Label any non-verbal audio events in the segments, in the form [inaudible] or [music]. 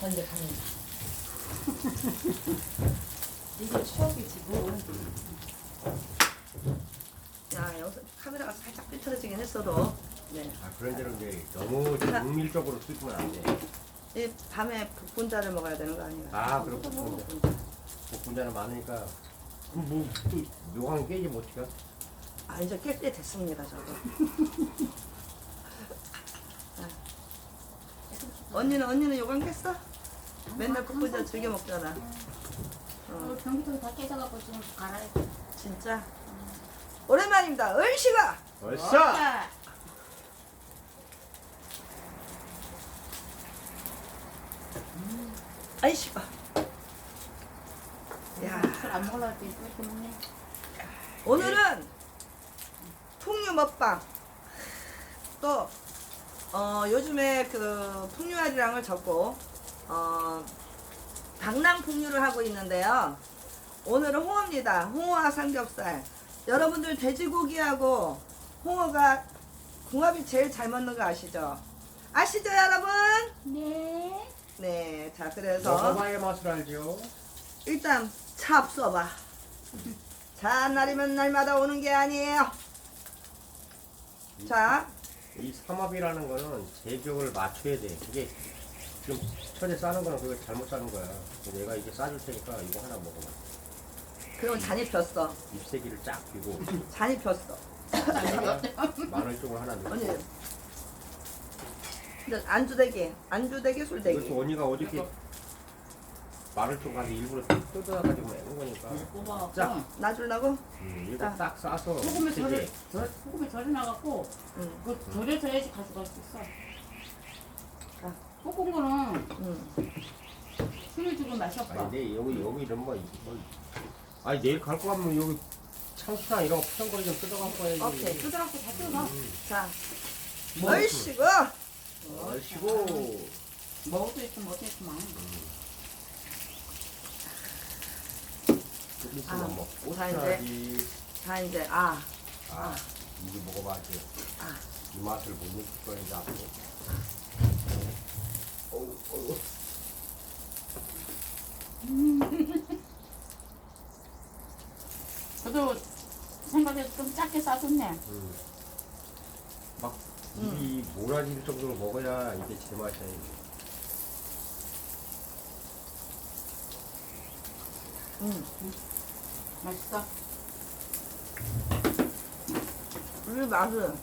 가는. [laughs] 이게 추억이지 뭐. 야 여기서 카메라가 살짝 삐뚤어지긴 했어도 네. 아 그런 데는 이제 너무 정밀적으로 쓰면 안 돼. 이 밤에 복분자를 먹어야 되는 거 아니야? 아 그렇군요. 복분자. 복분자는 많으니까 그럼 뭐 또 묘한 깨지 못해요? 아 이제 깰 때 됐습니다 저도. [laughs] 아. 언니는 언니는 요강 깼어? 맨날 복분자 즐겨 먹잖아. 어, 어, 전기통이 다 깨져갖고 지금 갈아야 돼. 진짜 오랜만입니다. 을씨가 벌써 자, 아이씨가. 야 술안 먹으려고 할때 이렇게 먹네. 오늘은 풍류 먹방. 또 어, 요즘에 그 풍류알이랑을 적고 어, 당랑 풍류를 하고 있는데요. 오늘은 홍어입니다. 홍어와 삼겹살. 여러분들 돼지고기하고 홍어가 궁합이 제일 잘 맞는 거 아시죠? 아시죠, 여러분? 네. 네, 자 그래서 먹어봐야 맛을 알죠. 일단 차 앞서봐. 자 날이면 날마다 오는 게 아니에요. 자, 이 삼합이라는 거는 제격을 맞춰야 돼. 그게 지금 천에 싸는 거는 그거 잘못 싸는 거야. 그래서 내가 이게 싸줄 테니까 이거 하나 먹어봐. 그럼 잔이 폈어. 잎새기를 쫙 비고 [laughs] 잔이 폈어. [laughs] 마늘 쪽을 하나 넣고. 언니. 근데 안주대게, 안주대게, 이것도 술대게. 언니가 어저께 마늘 쪽 가서 일부러 뜯어가지고 먹은 거니까. 뽑아갖고 자. 나 주려고? 음, 이거 자. 딱 싸서 소금에 절여, 절, 소금에 절여놔갖고 응. 그 절여져야지 가져갈 수 있어. 자. 볶은 거는 응. 술을 맛이 없어. 아니 내 여기 여기 이런 거 뭐, 아니 내일 갈거 같으면 여기 참치나 이런 거 푸정거리 좀 뜯어갖고 와야지 오케이. 뜯어갖고 다 뜯어. 음. 자, 뭐, 얼씨구. 얼씨구 먹을 수 있으면 어떻게 있으면 좀 아, 있으면 먹고 자, 이제. 살아야지 자, 이제, 아. 아 이거 먹어봐야지 아. 이 맛을 못 느낄 거야 이제 앞으로 [laughs] 저도 생각해도 좀 작게 싸줬네. 음. 막 입이 몰아질 정도로 먹어야 이게 제맛이야 이게. 응. 맛있어. 우리 맛은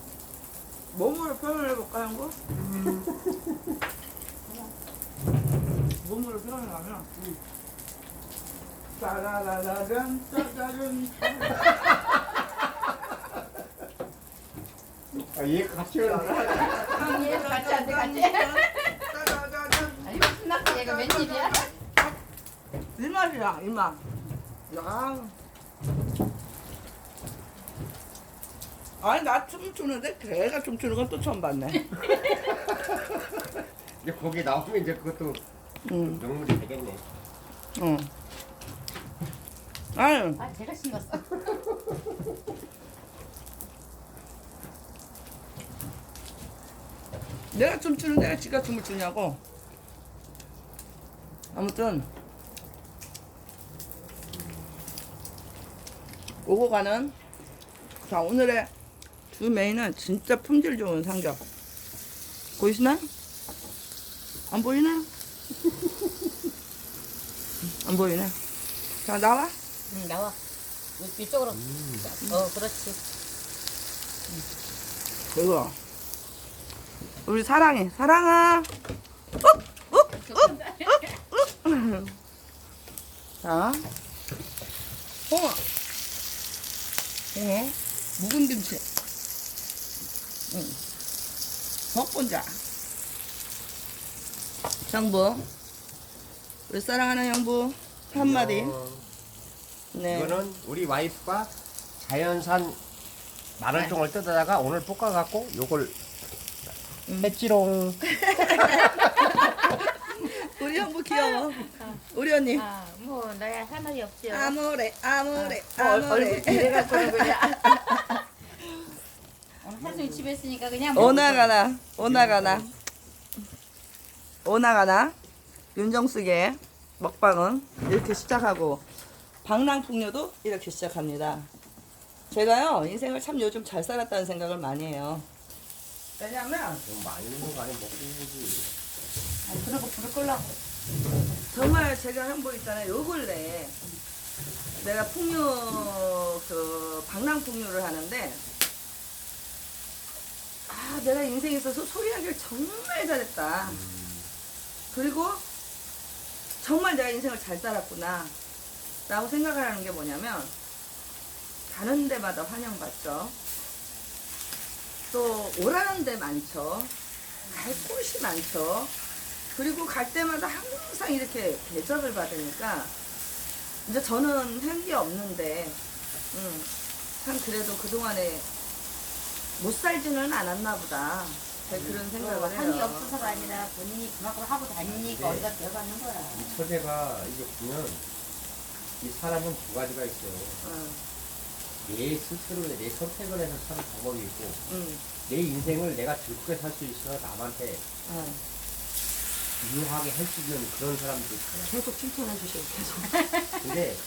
몸으로 표현을 해볼까, 형부? [laughs] 몸으로 표현을 하면, 짜라라라란, 짜자른, 아얘 같이 해라 얘 같이 안 돼, 같이. 아니 신났다 얘가 웬일이야? 이 맛이야, 이 맛. 야. 아니, 나 춤추는데 걔가 춤추는 건 또 처음 봤네. [laughs] 이제 거기 나오면 이제 그것도 응, 명물이 되겠네 응. 아유, 아 제가 신났어. [laughs] 내가 춤추는데 왜 지가 춤을 추냐고. 아무튼, 오고 가는, 자, 오늘의 주 메인은 진짜 품질 좋은 삼겹. 보이시나? 안 보이나? 안 보이네. 자, 나와. 응 나와. 이- 이쪽으로. 어 그렇지. 그거. 우리 사랑해. 사랑아. 욱, 욱, 욱, 욱, 욱. 자, 홍어. 홍어. 묵은 김치. 응. 먹본자. 형부. 우리 사랑하는 형부. 한마디. 어, 네. 이거는 우리 와이프가 자연산 마늘종을 뜯어다가 오늘 볶아갖고 요걸 음. 했지롱 [laughs] 우리 형부 귀여워. 우리 언니. 아 뭐 나야 할 말이 없지요. 아모레, 아모레, 어, 아모레. 기대가 거는 거냐. [laughs] 오늘 하루 종일 집에 있으니까 그냥 오나가나 오나가나 오나가나 윤정숙의 먹방은 이렇게 시작하고 방랑풍류도 이렇게 시작합니다. 제가요 인생을 참 요즘 잘 살았다는 생각을 많이 해요. 왜냐면 좀 많이 먹는 거 아니면 먹고 오지. 아니, 그러고 불을 끌라고. 정말 제가 한거 있잖아요. 요 근래 내가 풍류 그 방랑 풍류를 하는데 아 내가 인생에 있어서 소리하기를 정말 잘했다. 그리고 정말 내가 인생을 잘 살았구나 라고 생각하는 게 뭐냐면 가는 데마다 환영받죠. 또 오라는 데 많죠. 갈 곳이 많죠. 그리고 갈 때마다 항상 이렇게 대접을 받으니까 이제 저는 한 게 없는데 음, 참 그래도 그동안에 못 살지는 않았나 보다 그런 생각을 해요 한게 없어서가 아니라 본인이 그만큼 하고 다니니까 네. 어디가 들어가는 거야. 이 처제가 이게 보면 이 사람은 두 가지가 있어요. 어, 내 스스로 내 선택을 해서 사는 방법이 있고 음, 내 인생을 내가 즐겁게 살 수 있어 남한테 어. 유하게 할 수 있는 그런 사람들이 있잖아요. 계속 칭찬해 주시고 계속 근데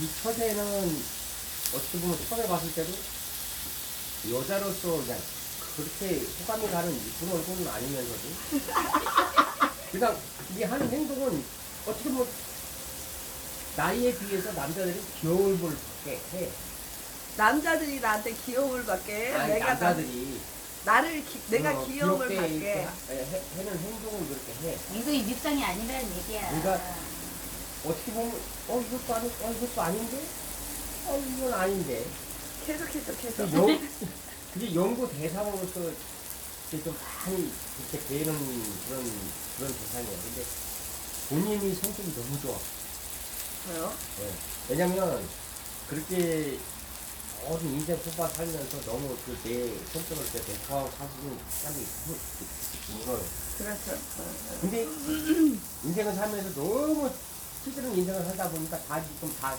이 처제는 어떻게 보면 처음에 봤을 때도 여자로서 그냥 그렇게 호감이 가는 이쁜 얼굴은 아니면서도 [laughs] 그냥 이 하는 행동은 어떻게 보면 나이에 비해서 남자들이 귀여울 밖에 해. 남자들이 나한테 귀여움을 받게 아니, 내가 나, 남자들이 나를 기- 내가 어, 귀여움을 귀엽게 이렇게 받게 하- 해, 하는 행동을 그렇게 해. 인생이 밉상이 아니라는 얘기야. 그러니까 어떻게 보면 어 이것도 아니 어 이것도 아닌데 어 이건 아닌데 계속해서 그 계속 연, [laughs] 그게 연구 대상으로서 이렇게 좀 많이 이렇게 되는 그런 그런 대상이에요. 근데 본인이 성격이 너무 좋아. 뭐요? 예. 왜냐면 그렇게 모든 인생 뽑아 살면서 너무 그 내 성격을 이렇게 대처하고 사시는 사람이 있어요. 그렇죠 어. 근데 인생을 살면서 너무 힘든 인생을 살다 보니까 다 지금 다,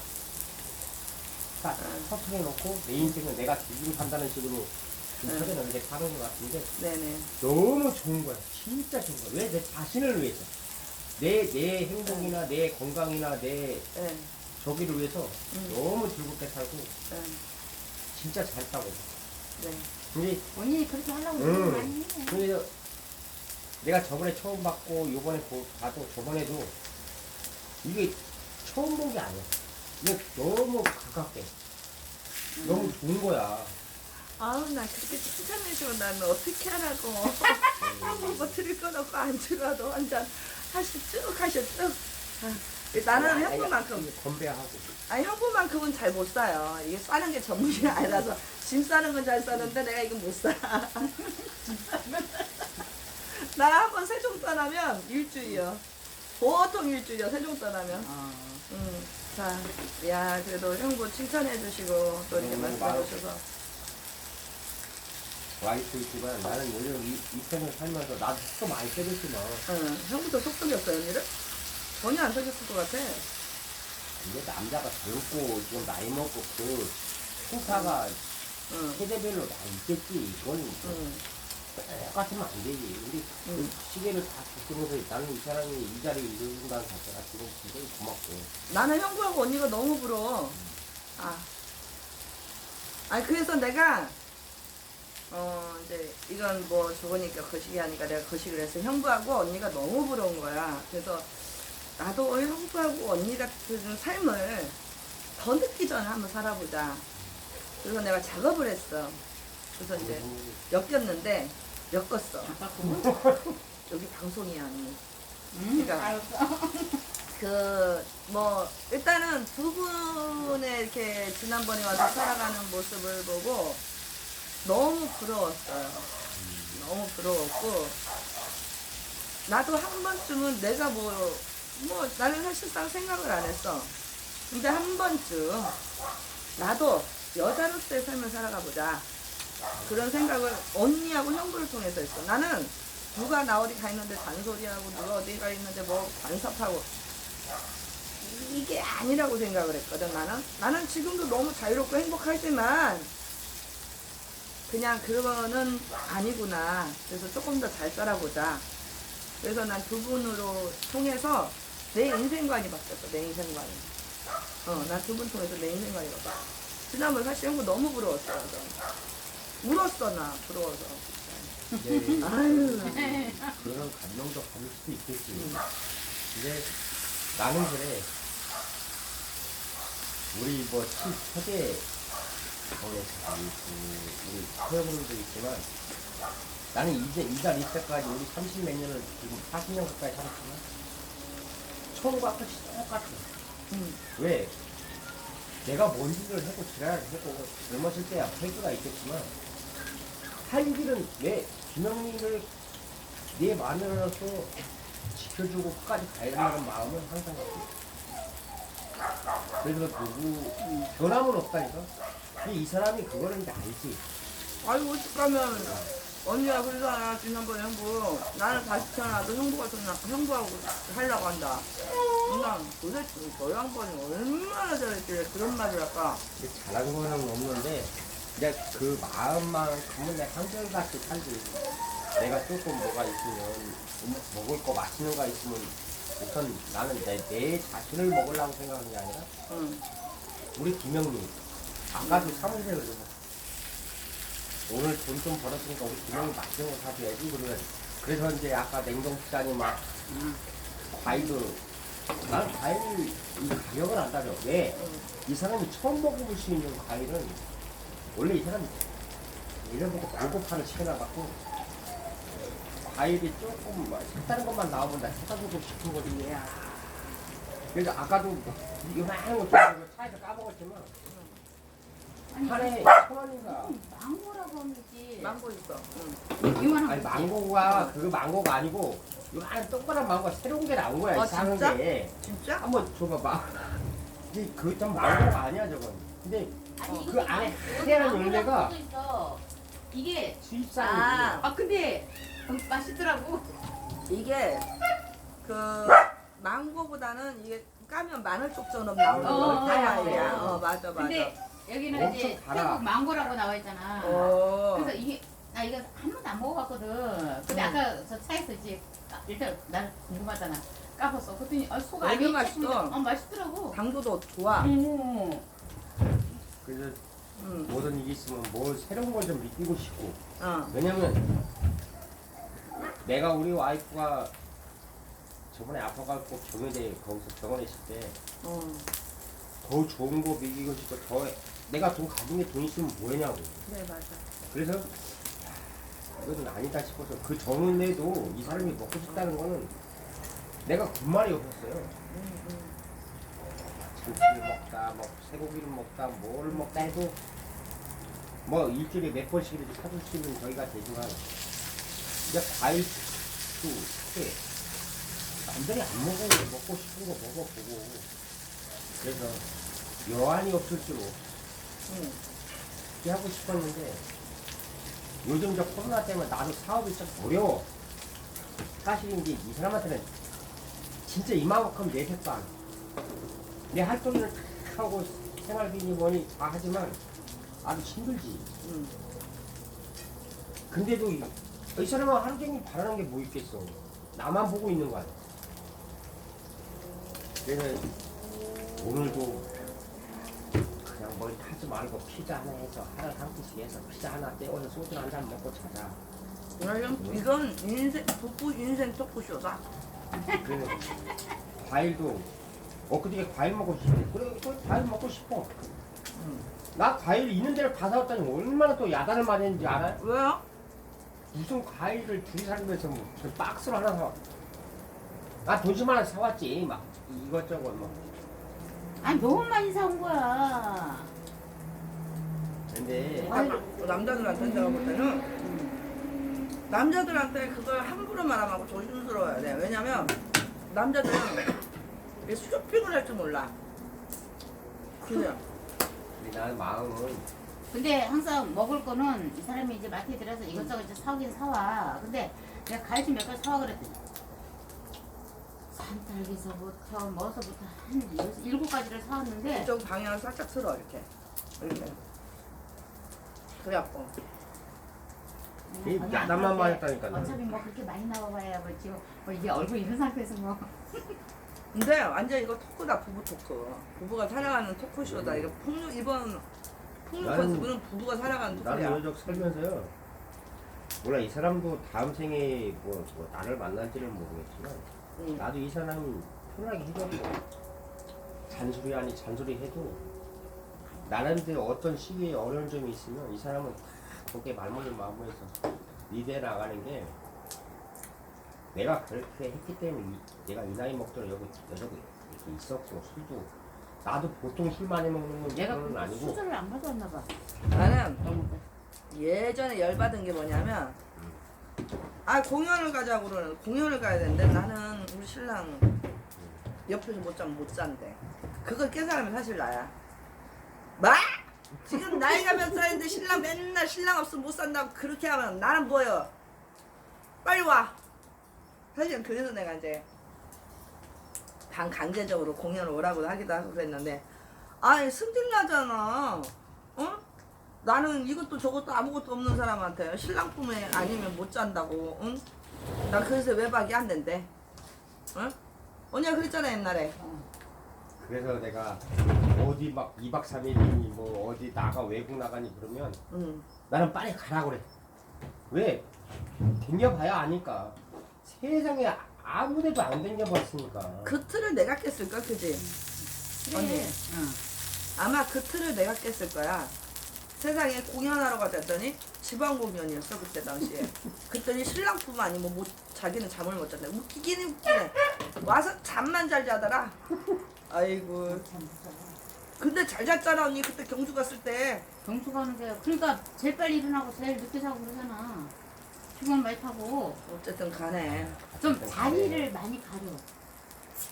다 서툴해 놓고 내 인생은 내가 지금 산다는 식으로 지금 네. 처제는 이렇게 사는 것 같은데 네네 너무 좋은 거야. 진짜 좋은 거야. 왜? 내 자신을 위해서. 내, 내 행복이나 내 건강이나 내 네, 저기를 위해서 음. 너무 즐겁게 살고 네, 진짜 잘했다고. 네. 근데, 본인이 그렇게 하려고 음. 많이 해. 근데 내가 저번에 처음 봤고 요번에 보- 봐도 저번에도 이게 처음 본 게 아니야. 너무 가깝게. 너무 좋은 거야. 아우 나 그렇게 칭찬해주면 나는 어떻게 하라고 한번 뭐 들을 건 없고 안 들어도 한잔 하시 쭉 하셔 쭉 아, 나는 형부만큼 건배하고. 아니 형부만큼은 잘 못 사요 이게 싸는 게 전문이 아니라서 짐 싸는 건 잘 싸는데 내가 이건 못싸 [laughs] 나한번 세종 떠나면 일주일이요 보통 일주일이요 세종 떠나면 어. 음, 자, 야, 그래도 형부 칭찬해 주시고 또 이렇게 음, 말씀해 마음. 주셔서 와이프 있지만 나는 요즘 이, 이 생을 살면서 나도 또 많이 세겠지만 응, 형부도 속 썩였어요, 언니를? 전혀 안 썩였을 것 같아. 이게 남자가 젊고 지금 나이 먹고 그 행사가 응, 세대별로 다 있겠지. 이건 응, 똑같으면 안 되지. 근데 그 응. 시계를 다 바꾸면서 나는 이 사람이 이 자리에 이른다는 자체가 지금 굉장히 고맙고. 나는 형부하고 언니가 너무 부러워. 아. 아니, 그래서 내가, 어, 이제, 이건 뭐 좋으니까 거시기 하니까 내가 거시기를 해서 형부하고 언니가 너무 부러운 거야. 그래서 나도 형부하고 언니 같은 삶을 더 늦기 전에 한번 살아보자. 그래서 내가 작업을 했어. 그래서 이제 엮였는데, 엮었어. 바꾸고. [laughs] 여기 방송이야, 언니. 음, 그러니까. 알았어. 그, 뭐, 일단은 두 분의 이렇게 지난번에 와서 살아가는 모습을 보고 너무 부러웠어요. 너무 부러웠고, 나도 한 번쯤은 내가 뭐, 뭐, 나는 사실상 생각을 안 했어. 근데 한 번쯤, 나도 여자로서의 삶을 살아가 보자. 그런 생각을 언니하고 형부를 통해서 했어. 나는 누가 나 어디 가 있는데 잔소리하고 누가 어디 가 있는데 뭐 간섭하고 이게 아니라고 생각을 했거든 나는 나는 지금도 너무 자유롭고 행복하지만 그냥 그거는 아니구나 그래서 조금 더 잘 살아보자 그래서 난두 분으로 통해서 내 인생관이 바뀌었어, 내 인생관이. 어, 난두분 통해서 내 인생관이 바뀌었어. 지난번 사실 형부 너무 부러웠어요. 저. 울었어, 나, 부러워서. 이제 아유. 그런 감정도 가질 수도 있겠지. 근데 나는 그래. 우리 뭐 친척에 정에서도 있고 우리 서여분들도 있지만 나는 이제 이 자리 있을 때까지 우리 30 몇 년을 지금 40년 가까이 살았지만 처음과 끝이 똑같아. 응. 왜? 내가 뭔 짓을 했고 지랄을 했고 젊었을 때야 패기가 있겠지만 한 길은 내 김영민을 내 마누라로서 지켜주고 끝까지 가야 된다는 마음은 항상 있어. 그래서 누구 변함은 없다니까. 근데 이 사람이 그거를 이제 알지. 아이고, 어떡하면, 언니가 그러잖아, 지난번에 형부. 나는 다시 태어나도 형부가 태어나, 형부하고 하려고 한다. 난 도대체 저 양반이 얼마나 잘했길래 그런 말을 할까? 근데 잘한 거는 없는데 이제 그 마음만큼은 내 한결같이 살지. 내가 조금 뭐가 있으면 음, 먹을 거 맛있는 거 있으면 우선 나는 내, 내 자신을 먹으려고 생각하는 게 아니라 응. 우리 김영민 아까도 사무실에 그러고 오늘 돈 좀 벌었으니까 우리 김영민 맛있는 거 사줘야지 그러면 그래서 이제 아까 냉동시장이 막 과일도 나는 과일 이 가격을 안 따져 왜? 이 사람이 처음 먹어볼 수 있는 과일은 원래 이 사람이 예전부터 고급판을 시켜놔갖고 과일이 조금 막 색다른 것만 나오면 나 주고 싶은 거지 그래서 아까도 이만한 거 주고 차에서 까먹었지만 하나에 천 원인가 망고라고 하는지. 망고 있어. 응. 이만한 아니. 망고가 그거 망고가 아니고 요만한 동그란 망고가 새로운 게 나온 거야 아, 이상한 진짜? 게 진짜? 한번 줘봐봐 [laughs] 근데 그좀 망고가 아니야 저건 근데 아니, 그 이거 안에 여기 하얀 열매가. 이게 수입산이 아. 아 근데 맛있더라고. 이게 그 망고보다는 이게 까면 마늘 쪽처럼 나오는 어, 거 어. 어. 어 맞아 맞아. 근데 여기는 엄청 이제 달아. 태국 망고라고 나와 있잖아. 어. 그래서 이게 나 이거 한 번도 안 먹어봤거든. 근데 응. 아까 저 차에서 이제 까- 일단 난 궁금하잖아. 까봤어. 그랬더니 아, 속 되게 안이 맛있어. 어 맛있더라고. 당도도 좋아. 오. 그래서 응. 모든 일이 있으면 뭘 새로운 걸좀 느끼고 싶고 어. 왜냐면 내가 우리 와이프가 저번에 아파갖고 경희대 거기서 병원에 있을 때 어. 더 좋은 거 먹이고 싶고 더 내가 돈 가진 게돈 있으면 뭐했냐고 그래 맞아. 그래서 야, 이건 아니다 싶어서 그 전에도 이 사람이 먹고 싶다는 거는 내가 군말이 없었어요 응, 응. 참치를 먹다 뭐 쇠고기를 먹다 뭘 먹다 해도 뭐 일주일에 몇 번씩 이렇게 사줄 수 있는 저희가 되지만 이제 과일도 크게 남들이 안 먹어 먹고 싶은 거 먹어보고. 그래서 여한이 없을수록 응. 그렇게 하고 싶었는데 요즘 저 코로나 때문에 나도 사업이 좀 어려워. 사실인 게이 사람한테는 진짜 이만큼 내색도 안 내 활동을 다 하고 생활비니 뭐니 다 하지만 나도 힘들지. 응. 근데도 이, 이 사람은 하루 종일 바라는 게 뭐 있겠어? 나만 보고 있는 거 아니야? 그래서 오늘도 그냥 뭘 하지 말고 피자 하나 해서 하나 한 끼씩 해서 피자 하나 떼어서 소주 한 잔 먹고 자자. 이건 이건 인생 부부 인생 토크쇼다. 과일도 엊그저께 과일 먹고 싶어 그래 그 과일 먹고 싶어 응. 나 과일 있는 데를 다 사왔더니 얼마나 또 야단을 많이 했는지 알아요? 왜요? 무슨 과일을 둘이 살면서 뭐 박스로 하나 사. 나 도시 하나 사왔지 막 이것저것 뭐. 아니 너무 많이 사온 거야. 근데 남자들한테 내가 볼 때는 남자들한테 그걸 함부로 말하면 조심스러워야 돼. 왜냐면 남자들은 이게 쇼핑을 할 줄 몰라. 그냥 나는 마음은 근데 항상 먹을 거는 이 사람이 이제 마트에 들어서 이것저것 이제 사오긴 사와. 근데 내가 과일좀 몇 가지 사와 그랬더니 산딸기서부터 뭐서부터 한 여섯- 일곱 가지를 사왔는데 이쪽 방향을 살짝 틀어 이렇게 이렇게. 그래갖고 이때 맞았다니까요. 어차피 뭐 그렇게 많이 나와봐야 뭐 지금 뭐 이게 얼굴 이런 상태에서 뭐 [laughs] 근데 완전 이거 토크다 부부 토크. 부부가 살아가는 토크쇼다. 이거 폭력 이번 폭력 나는- 컨셉은 부부가 살아가는 나는 토크야. 여적 살면서요. 몰라 이 사람도 다음 생에 뭐, 뭐 나를 만날지는 모르겠지만 응. 나도 이 사람이 편하게 해줬고 잔소리 아니 잔소리 해도 나름대로 어떤 시기에 어려운 점이 있으면 이 사람은 다 거기에 말문을 마무리해서 리드해 나가는 게 내가 그렇게 했기 때문에 이- 내가 이 나이 먹도록 여기 여자가 이렇게 있었고 술도 나도 보통 술 많이 먹는 건 내가 그건 그 아니고. 수저를 안 가져왔나 봐. 나는 예전에 열받은 게 뭐냐면 아 공연을 가자고 그러는 공연을 가야 되는데 나는 우리 신랑 옆에서 못 자면 못 잔대. 그걸 깨달으면 사실 나야. 뭐? 지금 나이가 몇 살인데 신랑 맨날 신랑 없으면 못 산다고 그렇게 하면 나는 뭐예요? 빨리 와 사실은 그래서 내가 이제 반 강제적으로 공연을 오라고 하기도 하고 그랬는데 아이 승질나잖아 어? 나는 이것도 저것도 아무것도 없는 사람한테 신랑 품에 아니면 못 잔다고 응? 나 그래서 외박이 안 된대 응? 언니가 그랬잖아 옛날에 그래서 내가 어디 막 2박 3일이니 뭐 어디 나가 외국 나가니 그러면 응. 나는 빨리 가라 그래. 왜? 댕겨봐야 아니까. 세상에 아무 데도 안 댕겨봤으니까. 그 틀을 내가 깼을까 그지? 그래. 언니. 응. 아마 그 틀을 내가 깼을 거야 세상에 공연하러 갔더니 지방 공연이었어 그때 당시에 그랬더니 신랑 품 아니면 못 자기는 잠을 못 잤네 웃기긴 웃기네 와서 잠만 잘 자더라 아이고. 근데 잘 잤잖아 언니 그때 경주 갔을 때 경주 가는 게 그러니까 제일 빨리 일어나고 제일 늦게 자고 그러잖아. 피곤 많이 타고 어쨌든 가네 좀 자리를 많이 가려.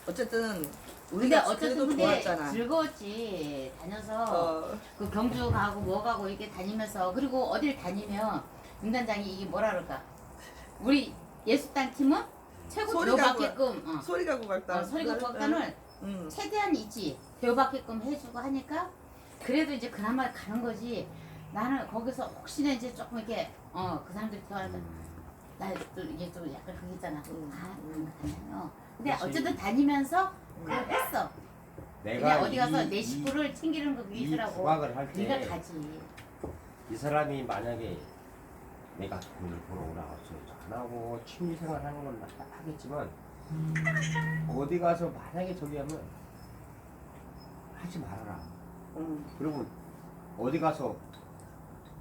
어쨌든 근데 우리가 어쨌든 그래도 근데 좋았잖아. 즐거웠지. 다녀서 어, 그 경주 가고 뭐 가고 이렇게 다니면서 그리고 어딜 다니면 윤단장이 이게 뭐라 그럴까? 우리 예술단 팀은 최고 소리가 대우받게끔 어. 소리가 고각다. 어, 소리가 고각단을 응. 최대한 있지 대우받게끔 해주고 하니까 그래도 이제 그나마 가는 거지. 나는 거기서 혹시나 이제 조금 이렇게 어 그 사람들 좋아하니까 나또 이게 좀 약간 그게 있잖아. 음, 아, 음. 다녀요. 근데 그치. 어쨌든 다니면서 그걸 했어. 그냥 어디 가서 이- 내 이- 식구를 챙기는 거이 위주라고. 부각을 할 네가 때 가지. 이 사람이 만약에 내가 돈을 벌어 오라 어쩌고 안 하고 취미생활 하는 건 나- 하겠지만 어디 가서 만약에 저기 하면 하지 말아라. 응. 그리고 어디 가서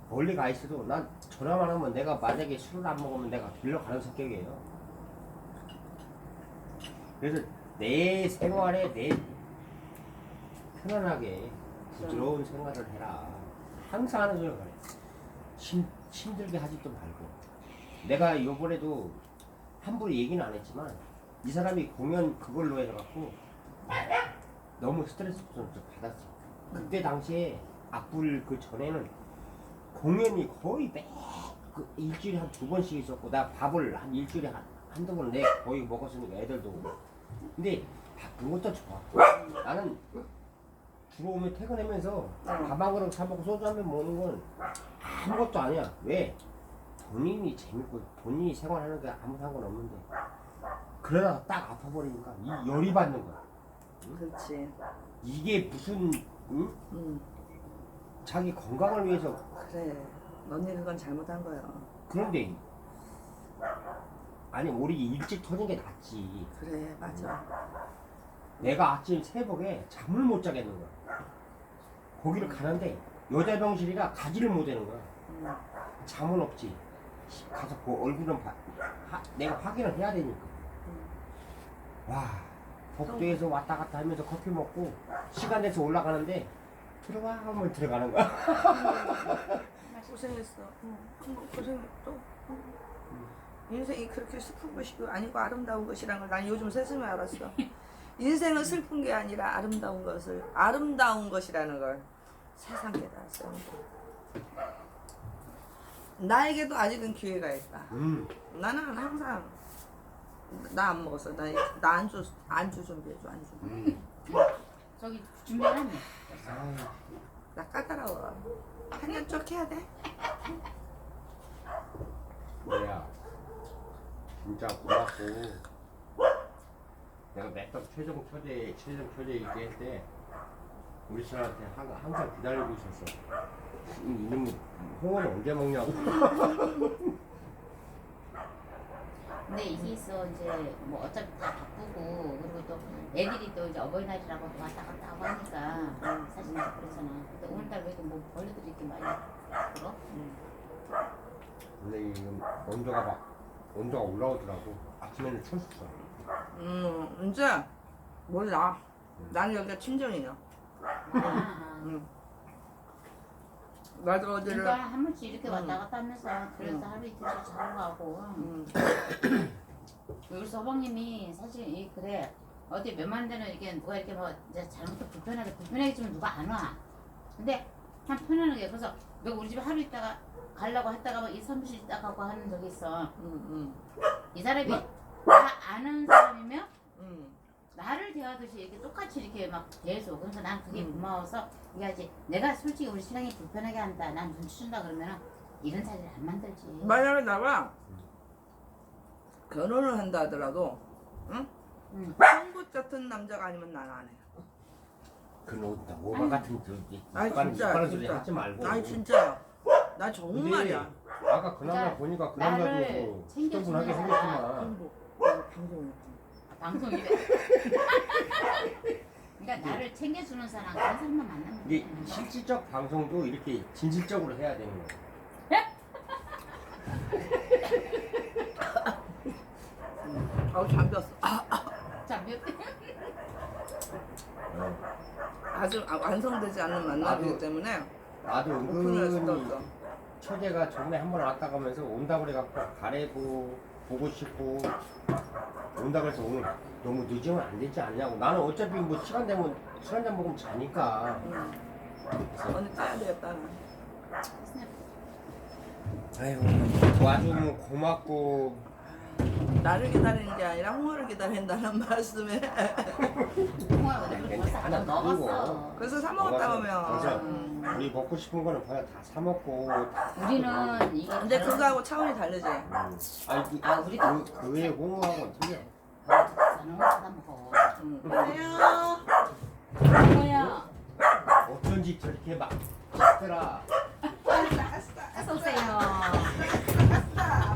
멀리 가 있어도 난 전화만 하면 내가 만약에 술을 안 먹으면 내가 들려가는 성격이에요. 그래서 내 생활에 내 편안하게 부드러운 생활을 해라. 항상 하는 소리가 그래. 힘, 힘들게 하지도 말고. 내가 요번에도 함부로 얘기는 안 했지만 이 사람이 공연 그걸로 해갖고 너무 스트레스 좀 받았어. 그때 당시에 악불 그 전에는 공연이 거의 매 그 일주일에 한 두 번씩 있었고 나 밥을 한 일주일에 한 한두 번을 내 거의 먹었으니까 애들도 근데 바쁜 것도 좋아 나는 들어오면 퇴근하면서 밥 한 그릇 사 먹고 소주 한잔 먹는 건 아무것도 아니야 왜 본인이 재밌고 본인이 생활하는 게 아무 상관없는데 그러다가 딱 아파버리니까 이 열이 받는 거야 그렇지. 이게 무슨 응? 응. 자기 건강을 위해서 그래. 언니 그건 잘못한 거야. 그런데 아니 우리 일찍 터진 게 낫지 그래 맞아. 내가 아침 새벽에 잠을 못 자겠는 거야 거기를 가는데 여자 병실이라 가지를 못하는 거야 응. 잠은 없지 가서 그 얼굴은 봐- 하- 내가 확인을 해야 되니까 와 복도에서 왔다 갔다 하면서 커피 먹고 시간 돼서 올라가는데 들어가 하면 들어가는 거야 고생했어. 응. 응, 고생했어. 응. 인생이 그렇게 슬픈 것이 아니고 아름다운 것이라는 걸난 요즘 세상에 알았어. 인생은 슬픈 게 아니라 아름다운 것을 아름다운 것이라는 걸 세상 깨달았어. 나에게도 아직은 기회가 있다. 음. 나는 항상 나 안 먹었어. 나 나 안주 안주 준비해줘 안주. 음. 저기 준비하네. 나 까다로워. 한년 쪽 해야 돼? 뭐야? 진짜 고맙고. 내가 맥덕 최종 초대 최종 초대 얘기할 때 우리 사람한테 항상 기다리고 있었어. 이놈 홍어는 언제 먹냐고. [laughs] 근데 이게 있어 이제 뭐 어차피 다 바쁘고 그리고 또 애들이 또 이제 어버이날이라고 또 왔다 갔다 하고 하니까 사실 나 그러잖아. 근데 오늘날 왜 이렇게 뭐 벌레들이 이렇게 많이 들어? 근데 지금 온도가 막 온도가 올라오더라고. 아침에는 춥었어. 음 이제 몰라. 나는 여기가 친정이야. 아, 응. 나도 어디를 그러니까 한 번씩 이렇게 응. 왔다 갔다 하면서 그래서 응. 하루 이틀씩 자고 가고 음, 우리 서방님이 사실 이 그래 어디 몇만 데는 이렇게 누가 이렇게 뭐 이제 잘못해 불편하게 불편하게 좀 누가 안 와. 근데 참 편안하게 그래서 내가 우리 집에 하루 있다가 가려고 했다가 막이 사무실 있다가 가고 하는 적이 있어. 음, 이 사람이 나 아는 사람이면 나를 대하듯이 이렇게 똑같이 이렇게 막 대해서 그래서 난 그게 음. 고마워서 이게지 내가 솔직히 우리 신랑이 불편하게 한다 난 눈치 준다 그러면은 이런 자리를 안 만들지 만약에 나가 결혼을 한다 하더라도 응? 응. 송곳 같은 남자가 아니면 난안 해. 그놈 오바 같은 그 아이, 이빠른 진짜, 소리 진짜. 하지 말고. 아니 진짜야. 나 정말이야. 아까 그 남자 그러니까 보니까 그 남자도 뭐 챙겨주는 사람. 생겼구만. 방송. 방송이래. [laughs] 그러니까 나를 챙겨주는 사람 그런 사람만 만나면 이게 돼 실질적 방송도 이렇게 진실적으로 해야 되는 거야. 아우 잠겼어. 아, 자, 몇 아주 아, 완성되지 않는 만남이기 나도- 때문에 나도 오픈을 할 수가 은근히. 처제가 전에 한 번 왔다 가면서 온다 그래갖고 가래고 보고 싶고 온다 그래서 오늘 너무 늦으면 안 되지 않냐고 나는 어차피 뭐 시간 되면 술 한잔 먹으면 자니까 응. 언니 짜야 되겠다. 나. 아이고 와주면 고맙고 나를 기다리는 게 아니라 홍어를 기다린다는 [laughs] 말씀에 벌써 하나 하나 먹었어. 그래서 사 먹었다 그래서 음. 우리 먹고 싶은 거는 그냥 다사 먹고 우리는 이게 근데 다른- 그거하고 차원이 다르지. 음. 아니 그, 아, 우리도- 그, 그 외에 홍어하고는 틀려 나는 사다 먹어 응. 뭐야 어쩐지 저렇게 막 맛더라 어서 오세요 아,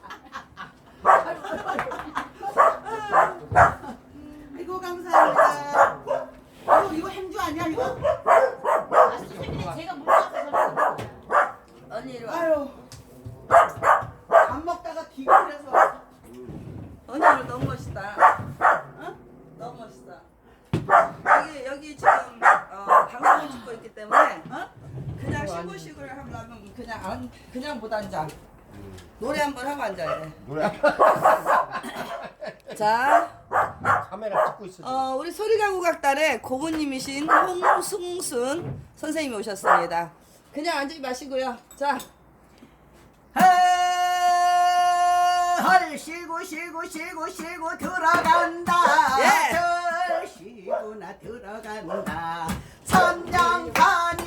그만해 그만해 아이고 감사합니다. 이거 이거 행주 아니야 이거? 아, 선생님이 제가 물어봐서 저러는 거야 언니 이리 와. 아유 밥 먹다가 기분해서 언니 이리 너무 멋있다. 어? 너무 멋있다. 여기 여기 지금 어, 방송을 찍고 있기 때문에 어? 그냥 시구시구를 하려면 그냥 안 그냥 못 앉아. 노래 한 번 하고 앉아야 돼. 노래 [laughs] 자, 카메라 찍고 있어 지금. 어, 우리 소리가구각단의 고모님이신 홍승순 선생님이 오셨습니다. 그냥 앉지 마시고요. 자, 헐 쉬고 쉬고 쉬고 쉬고 들어간다. 예. 헐 쉬고나 들어간다. 선장판